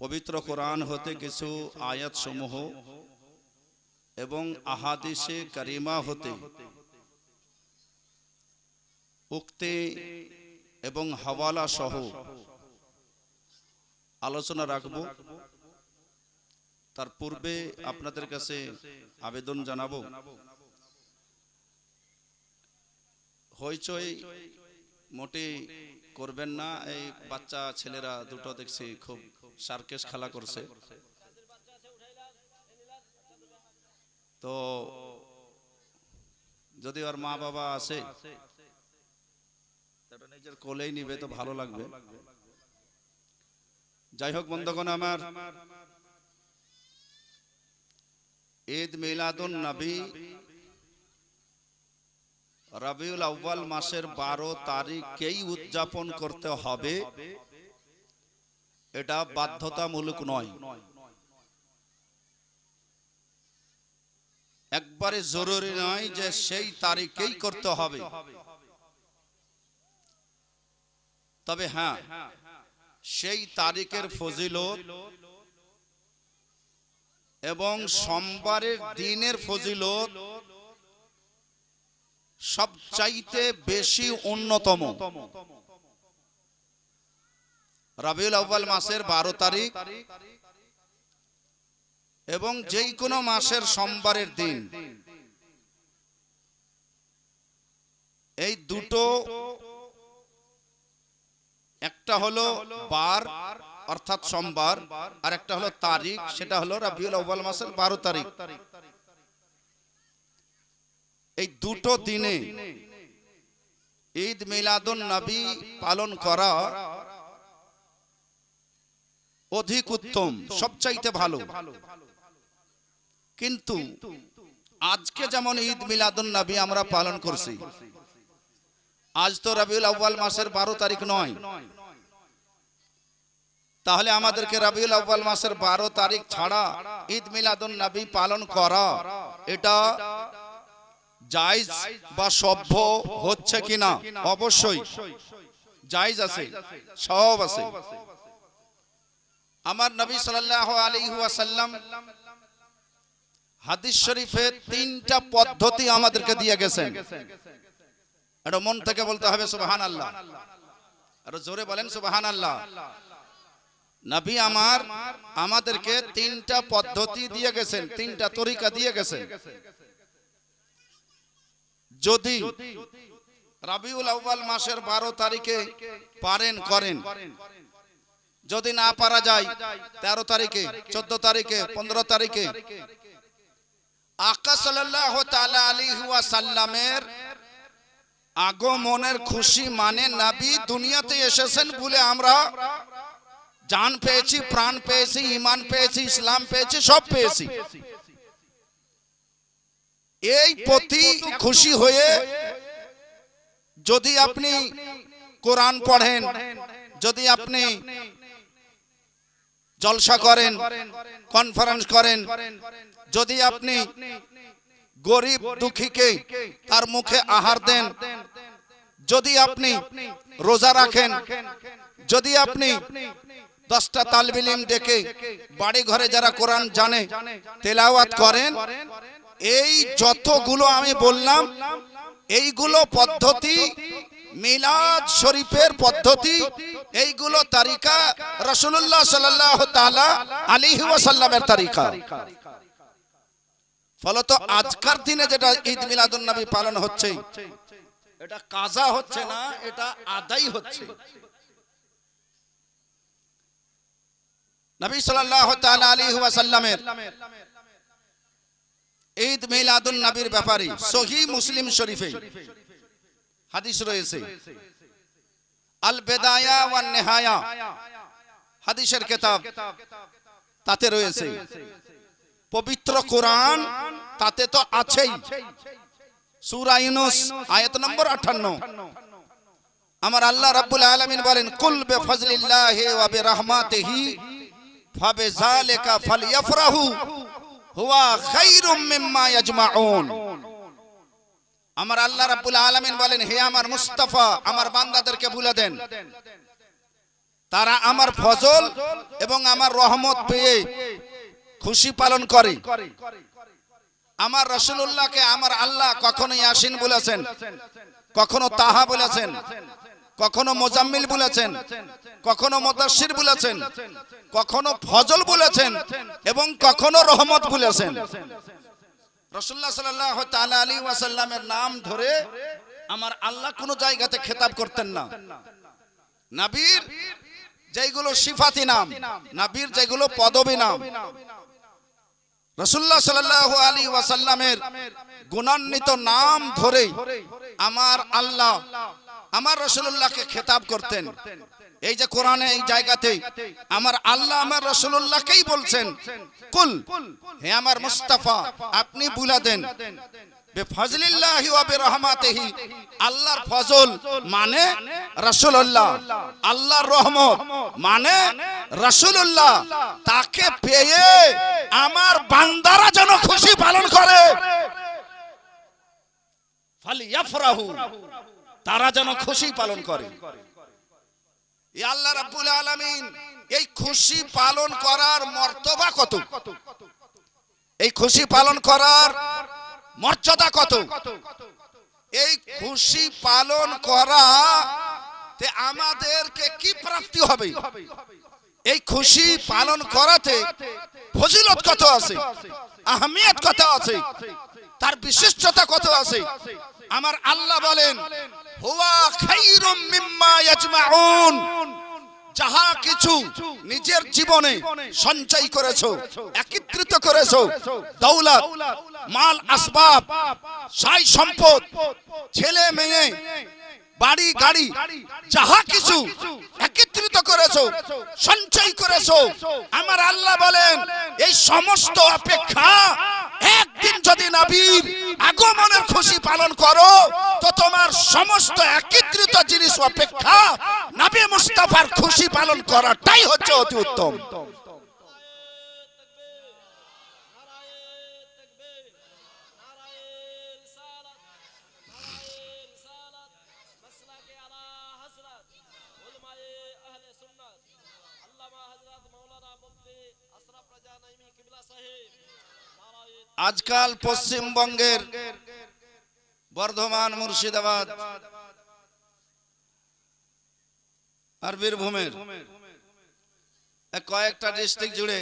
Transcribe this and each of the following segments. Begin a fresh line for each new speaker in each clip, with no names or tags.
পবিত্র কোরআন হতে কিছু আয়াত সমূহ এবং আহাদিসে কারিমা হতে উক্তি এবং হাওয়ালা সহ আলোচনা রাখব। তার পূর্বে আপনাদের কাছে আবেদন জানাব। হইচই মোটে করবেন না। এই বাচ্চা ছেলেরা দুটো দেখছি খুব সার্কেস খেলা করছে। তো যদি ওর মা বাবা আছে নিজের কোলেই নিবে তো ভালো লাগবে। যাই হোক বন্ধুগণ, আমার ঈদ মিলাদুন নবী রবিউল আউ্বাল মাসের বারো তারিখেই উদযাপন করতে হবে। এটা বাধ্যতামূলক নয়। একবারে জরুরি নয় যে সেই তারিখেই করতে হবে। তবে হ্যাঁ সেই তারিখের ফজিলত এবং সোমবারের দিনের ফজিলত সবচাইতে বেশি অন্যতম রবিউল আউ্বাল মাসের বারো তারিখ এবং যেই কোনো মাসের সোমবারের দিন। এই দুটো একটা হলো বার, অর্থাৎ সোমবার, আর একটা হলো তারিখ, সেটা হলো রবিউল আউ্বাল মাসের বারো তারিখ। এই দুটো দিনে ঈদ মিলাদুন নবী পালন করা অধিক উত্তম, সবচাইতে ভালো। কিন্তু আজকে যেমন ঈদ মিলাদুন নবী আমরা পালন করছি, আজ তো রবিউল আউ্বাল মাসের বারো তারিখ নয়। তাহলে আমাদেরকে রবিউল আউ্বাল মাসের বারো তারিখ ছাড়া ঈদ মিলাদুন নবী পালন করা, এটা জায়জ বা সভ্য হচ্ছে কিনা? অবশ্যই। জায়জ আছে সব আছে। আমার নবী সাল্লাল্লাহু আলাইহি ওয়াসাল্লাম হাদিস শরীফে তিনটা পদ্ধতি আমাদেরকে দিয়ে গেছেন। এটা মন থেকে বলতে হবে, সুবহানাল্লাহ। আর জোরে বলেন, সুবহানাল্লাহ। নবী আমার, আমাদেরকে তিনটা পদ্ধতি দিয়ে গেছেন, তিনটা তরিকা দিয়ে গেছেন। যদি রাবিউল আউ্বাল মাসের বারো তারিখে পারেন করেন। যদি না পারা যায় তেরো তারিখে চোদ্দ তারিখে পনেরো তারিখে। আকা সাল্লাহ আলী সাল্লামের আগমনের খুশি মানে নাবি দুনিয়াতে এসেছেন বলে আমরা জান পেয়েছি প্রাণ পেয়েছি ইমান পেয়েছি ইসলাম পেয়েছি। সব পেয়েছি। এই প্রতি খুশি হয়ে যদি আপনি কোরআন পড়েন, যদি আপনি জলসা করেন কনফারেন্স করেন, যদি আপনি গরিব দুঃখীকে তার মুখে আহার দেন, যদি আপনি রোজা রাখেন, যদি আপনি দশটা তালবিলিম ডেকে বাড়ি ঘরে যারা কোরআন জানে, তেলাওয়াত করেন এই যতগুলো আমি বললাম, এইগুলো পদ্ধতি, মিলাদ শরীফের পদ্ধতি, এইগুলো তারিকা রসুল্লাহ সাল্লাহ তালা আলিহি ওয়াসাল্লামের তারিকা। ফলত আজকার দিনে যেটা ঈদ মিলাদুন নবী পালন হচ্ছে, এটা কাজা হচ্ছে না, এটা আদাই হচ্ছে। নবী সাল্লাল্লাহু তাআলা আলাইহি ওয়াসাল্লামের ঈদ মিলাদুন নবীর ব্যাপারে, সহি মুসলিম শরীফে হাদিস রয়েছে। আল বেদায়া ওয়ান নেহায়া হাদিসের কিতাব তাতে রয়েছে। পবিত্র কোরআন তাতে তো আছেই। সূরা আয়াত নম্বর 58 আমার আল্লাহ রাব্বুল আলামিন বলেন, কুল বে ফজলিল্লাহি ওয়া বিরহমাতিহি, ফাবিযালিকা ফালইফরাহু হুয়া খায়রুম মিম্মা ইয়াজমাউন। আমার আল্লাহ রাব্বুল আলামিন বলেন, হে আমার মুস্তাফা, আমার বান্দাদেরকে বলে দেন। তারা আমার ফজল এবং আমার রহমত পেয়ে খুশি পালন করে। আমার রসুল্লাহকে আমার আল্লাহ কখনো ইয়াসিন বলেছেন, কখনো তাহা বলেছেন। কখনো মোজাম্মিল বলেছেন কখনো মোদাসির বলেছেন কখনো ফজল বলেছেন এবং কখনো রহমত বলেছেন। রসুল্লাহ সাল্লাহ তাআলা আলী ওয়াসাল্লামের নাম ধরে আমার আল্লাহ কোনো জায়গাতে খেতাব করতেন না। নাবির যেগুলো সিফাতি নাম নাবির যেগুলো পদবী নাম রসুল্লাহ সাল্লাহ আলী ওয়াসাল্লামের গুণান্বিত নাম ধরে আমার আল্লাহ আমার রসুল্লাহকে খেতাব করতেন। এই যে কোরআনে এই জায়গাতে আমার আল্লাহ আমার রসুল্লাহকেই বলছেন, কুল, হে আমার মুস্তাফা, আপনি বুলা দেন। আল্লাহর ফজল মানে আল্লাহর রহমত মানে তাকে পেয়ে আমার বান্দারা যেন খুশি পালন করে। তারা যেন খুশি পালন করে। আল্লাহ রাব্বুল আলামিন, এই খুশি পালন করার মর্তবা কত? এই খুশি পালন করার মর্যাদা কত? এই খুশি পালন করা তে আমাদেরকে কি প্রাপ্তি হবে? এই খুশি পালন করাতে ফজিলত কত আছে? আহমিয়ত কত আছে? তার বিশিষ্টতা কত আছে? আমার আল্লাহ বলেন যাহা কিছু নিজের জীবনে সঞ্চয় করেছ, একত্রিত করেছ, দৌলত, মাল, আসবাব, সাই সম্পদ, ছেলে, মেয়ে, বাড়ি, গাড়ি, যাহা কিছু একত্রিত করেছ, সঞ্চয় করেছ। আমার আল্লাহ বলেন, এই সমস্ত অপেক্ষা একদিন যদি নাবির আগমনের খুশি পালন করো, তো তোমার সমস্ত একত্রিত জিনিস অপেক্ষা নাবি মুস্তাফার খুশি পালন করাটাই হচ্ছে অতি উত্তম। আজকাল পশ্চিমবঙ্গের বর্ধমান, মুর্শিদাবাদ আর বীরভূমের কয়েকটা ডিস্ট্রিক্ট জুড়ে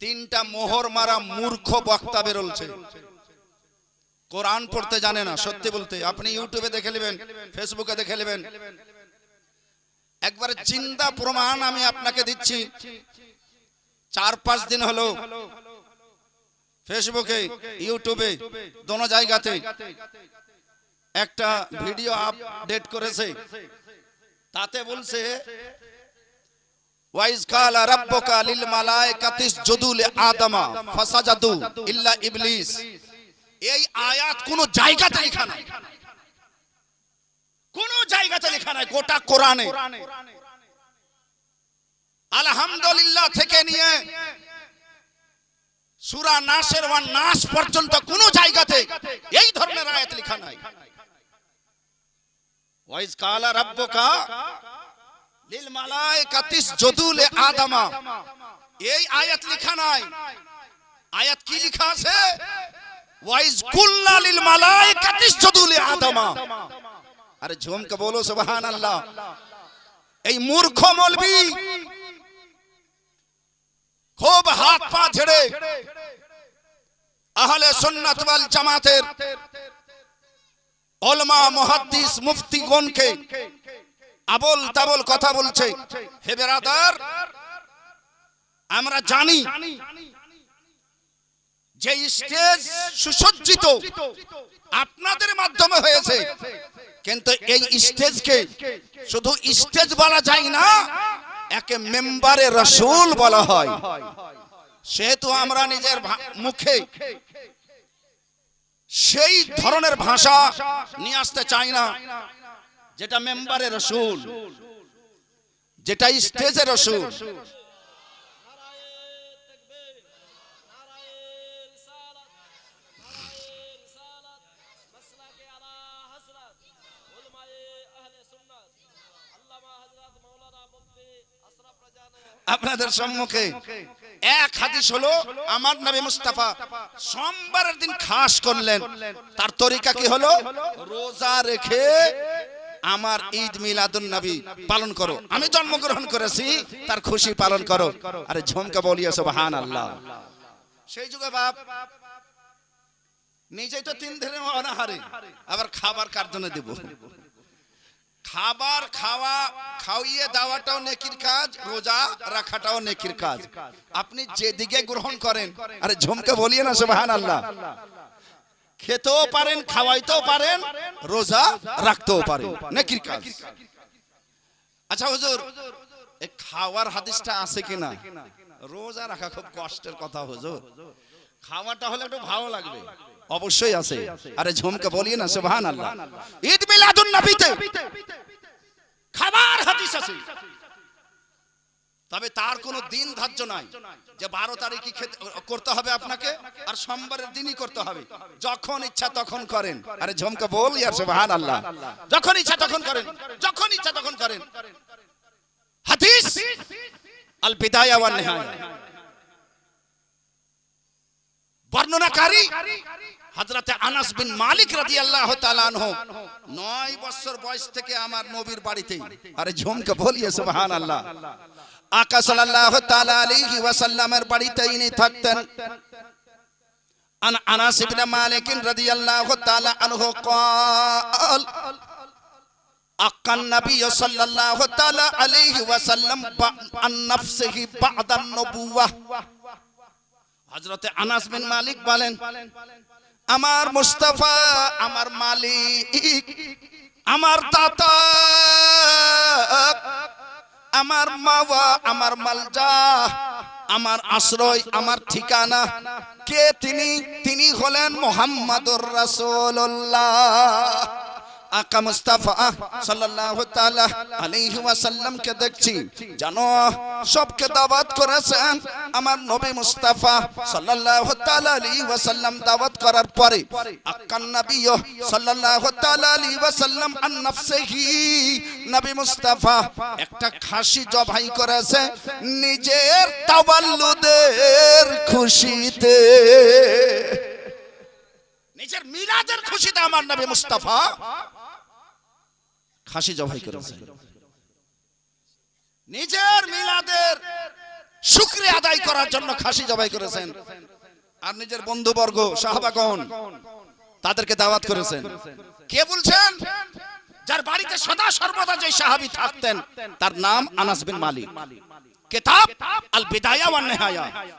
তিনটা মোহর মারা মূর্খ বক্তা বেরোলছে। কোরআন পড়তে জানে না, সত্যি বলতে। আপনি ইউটিউবে দেখে নেবেন, ফেসবুকে দেখে নেবেন। একবারে চিন্তা প্রমাণ আমি আপনাকে দিচ্ছি। চার পাঁচ দিন হলো ফেসবুকে ইউটিউবে দোনো জায়গাতে একটা ভিডিও আপডেট করেছে। তাতে বলছে ওয়াইজ কালা রাব্বুকা লিল মালাইকাতিস জুদুল আদমা ফাসাজাদু ইল্লা ইবলিস। এই আয়াত কোন জায়গাতে লেখা নাই। কোন জায়গাতে লেখা নাই গোটা কোরআনে। আলহামদুলিল্লাহ থেকে নিয়ে সুরা নাসের ওয়ান নাস পর্যন্ত কোন জায়গাতে এই ধরনের আয়াত লেখা নাই। ওয়াইজ কালা রাব্বুকা লিল মালাইকাতিস জুদুল আদমা। এই আয়াত লেখা নাই। আয়াত কি লেখা আছে? ওয়াইজ কুল্লা লিল মালাইকাতিস জুদুল আদমা। আরে ঝুমকে বলো সুবহানাল্লাহ। এই মূর্খ মৌলবি খুব হাত পা ছেড়ে আহলে সুন্নাত ওয়াল জামাতের ওলমা মুহাদ্দিস মুফতিগণকে আবল তাবল কথা বলছে। হে বেরাদার, আমরা জানি যে স্টেজ সুসজ্জিত আপনাদের মাধ্যমে হয়েছে, কিন্তু এই স্টেজকে শুধু স্টেজ বলা যায় না একে মেম্বারে রসুল বলা হয়। সেহেতু আমরা নিজের মুখে সেই ধরনের ভাষা নিয়ে আসতে চাই না, যেটা মেম্বারে রসুল, যেটা স্টেজে রসুল। আপনাদের সম্মুখে। এক হাদিস হলো, আমার নবী মুস্তাফা সোমবারের দিন খাস করলেন। তার তরিকা কি হলো? রোজা রেখে আমার ঈদ মিলাদুন নবী পালন করো। আমি জন্মগ্রহণ করেছি, তার খুশি পালন করো। আরে ঝমকা বলিয়া সুবহান আল্লাহ সেই যুগে বাপ, নিজেই তো তিন দিনে অনাহারে, আবার খাবার কার জন্য দেব? খাবার খাওয়া, খাওয়িয়ে দেওয়াটাও নেকির কাজ, রোজা রাখাটাও নেকির কাজ। আপনি যেদিকে গ্রহণ করেন, আরে ঝমকে বলিয়ে না সুবহান আল্লাহ খেতেও পারেন, খাওয়াইতেও পারেন, রোজা রাখতেও পারেন, নেকির কাজ। আচ্ছা হুজুর এই খাওয়ার হাদিসটা আছে কিনা? রোজা রাখা খুব কষ্টের কথা, হুজুর। খাওয়াটা হলে একটু ভালো লাগবে। অবশ্যই আছে। আরে ঝুমকে বলিয়ে না সুবহান আল্লাহ ঈদ মিলাদুন নবীতে খাবার হাদিস আছে। তবে তার কোনো দিন ধার্য নাই যে বারো তারিখই খেতে করতে হবে আপনাকে আর সোমবারের দিনই করতে হবে। যখন ইচ্ছা তখন করেন। আরে ঝমকে বল ইয়ার সুবহান আল্লাহ যখন ইচ্ছা তখন করেন। যখন ইচ্ছা তখন করেন। হাদিস আল বিদায়া ওয়ান নিহায়া। বর্ণনাকারী হাজরাতে আনাস বিন মালিক রাজি আল্লাহ তালানহ নয় বছর বয়স থেকে আমার নবীর বাড়িতে আরে ঝুমকে বলিয়ে সুবহান আল্লাহ আকা সাল্লাহ তালা আলাইহি ওয়াসাল্লামের বাড়িতে ইনি থাকতেন। আন আনাস ইবন মালিক রাজি আল্লাহ তালা আনহ কল আকান নবী সাল্লাল্লাহু তাআলা আলাইহি ওয়াসাল্লাম আন নফসিহি বা'দান নবুওয়াহ। হজরতে আনাস বিন মালিক বলেন আমার মুস্তাফা আমার মালিক আমার দাতা আমার মাওয়া আমার মালজা আমার আশ্রয় আমার ঠিকানা কে তিনি? তিনি হলেন মোহাম্মদুর রাসূলুল্লাহ। আকা মুস্তাফা সাল্লাল্লাহু তাআলা আলাইহি ওয়াসাল্লাম কে দেখছি। জানো, সবকে দাওয়াত করেছেন আমার নবী মুস্তাফা সাল্লাল্লাহু তাআলা আলাইহি ওয়াসাল্লাম দাওয়াত করার পরে। আকান নবী সাল্লাল্লাহু তাআলা আলাইহি ওয়াসাল্লাম আন নাফসিহি। নবী মুস্তাফা একটা খাসি জবাই করেছে, নিজের তাওয়াল্লুদের খুশিতে। নিজের মিলাদের খুশিতে আমার নবী মুস্তাফা খাসি জবাই করেছে। নিজের মিলাদের শুক্রিয়া আদায় করার জন্য খাসি জবাই করেছেন। আর নিজের বন্ধুবর্গ সাহাবাগণ তাদেরকে দাওয়াত করেছেন। কে বলছেন? যার বাড়িতে সদা সর্বদা যে সাহাবী থাকতেন তার নাম আনাস বিন মালিক। কিতাব আল বিদায়া ওয়ান নিহায়া।